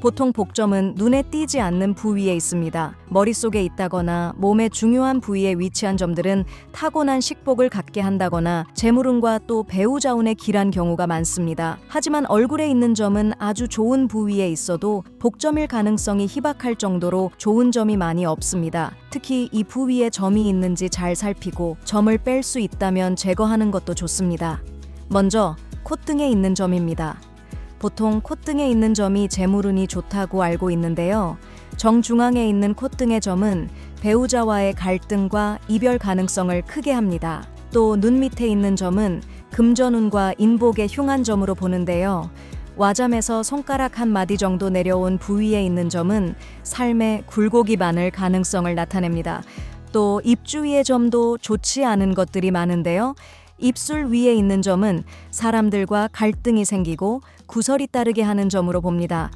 보통 복점은 눈에 띄지 않는 부위에 있습니다. 머릿속에 있다거나 몸의 중요한 부위에 위치한 점들은 타고난 식복을 갖게 한다거나 재물운과 또 배우자 운에 길한 경우가 많습니다. 하지만 얼굴에 있는 점은 아주 좋은 부위에 있어도 복점일 가능성이 희박할 정도로 좋은 점이 많이 없습니다. 특히 이 부위에 점이 있는지 잘 살피고 점을 뺄 수 있다면 제거하는 것도 좋습니다. 먼저 콧등에 있는 점입니다. 보통 콧등에 있는 점이 재물운이 좋다고 알고 있는데요. 정중앙에 있는 콧등의 점은 배우자와의 갈등과 이별 가능성을 크게 합니다. 또 눈 밑에 있는 점은 금전운과 인복의 흉한 점으로 보는데요. 와잠에서 손가락 한 마디 정도 내려온 부위에 있는 점은 삶의 굴곡이 많을 가능성을 나타냅니다. 또 입주위의 점도 좋지 않은 것들이 많은데요. 입술 위에 있는 점은 사람들과 갈등이 생기고 구설이 따르게 하는 점으로 봅니다.